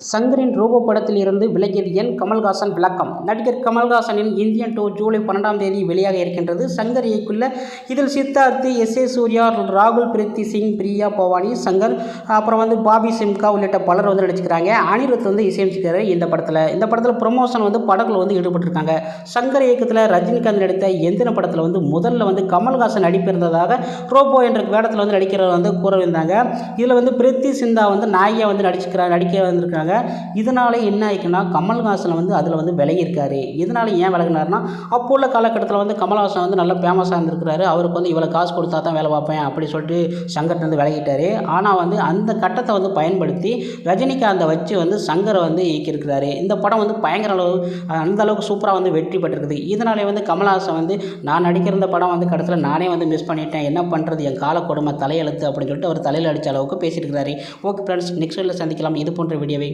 சங்கரின் robot படத்தில் இருந்து விலகியது என் கமல்ஹாசன். விளக்கம். நடிகர் கமல்ஹாசனின் இந்தியன் டூ ஜூலை பன்னெண்டாம் தேதி வெளியாக இருக்கின்றது. சங்கர் இயக்குள்ள இதில் சித்தார்த் எஸ் ஏ சூர்யா ராகுல் பிரீத்தி சிங் பிரியா பவானி சங்கர் அப்புறம் வந்து பாபி சிம்கா உள்ளிட்ட பலர் வந்து நடிச்சுக்கிறாங்க அனிருத் வந்து இசையமைச்சிக்கிறார் இந்த படத்தில். இந்த படத்தில் ப்ரொமோஷன் வந்து படங்கள் வந்து ஈடுபட்டிருக்காங்க. சங்கர் இயக்கத்தில் ரஜினிகாந்த் நடித்த எந்திர படத்தில் வந்து முதல்ல வந்து கமல்ஹாசன் நடிப்பிருந்ததாக ரோபோ என்ற வேடத்தில் வந்து நடிக்கிறவர் வந்து கூறவிருந்தாங்க. இதில் வந்து பிரித்தி சிந்தா வந்து நாயை வந்து நடிச்சுக்கிறார் நடிக்க வந்திருக்காங்க இதனால என்ன ஆயிடுச்சுன்னா கமல்ஹாசன் வந்து அதில் வந்து விலகியிருக்காரு. இதனால் ஏன் விலகினார்னா அப்போ உள்ள காலகட்டத்தில் வந்து கமல்ஹாசன் வந்து நல்லா ஃபேமஸாக இருந்திருக்கிறாரு. அவருக்கு வந்து இவ்வளோ காசு கொடுத்தா தான் வேலை பார்ப்பேன் அப்படி சொல்லிட்டு சங்கர் வந்து விலகிட்டார். ஆனால் வந்து அந்த கட்டத்தை வந்து பயன்படுத்தி ரஜினிகாந்தை வச்சு வந்து சங்கரை வந்து இயக்கியிருக்கிறாரு. இந்த படம் வந்து பயங்கர அளவு அந்த அளவுக்கு சூப்பராக வந்து வெற்றி பெற்றிருக்குது. இதனாலே வந்து கமல்ஹாசன் வந்து நான் நடிக்கிற இந்த படம் வந்து கடத்தில் நானே வந்து மிஸ் பண்ணிட்டேன். என்ன பண்ணுறது என் கால கொடுமை தலையெழுத்து அப்படின்னு சொல்லிட்டு அவர் தலையில் அடித்த அளவுக்கு பேசியிருக்கிறாரு. ஓகே ஃப்ரெண்ட்ஸ் நெக்ஸ்ட் வீடியோவில் சந்திக்கலாம். இது போன்ற வீடியோவை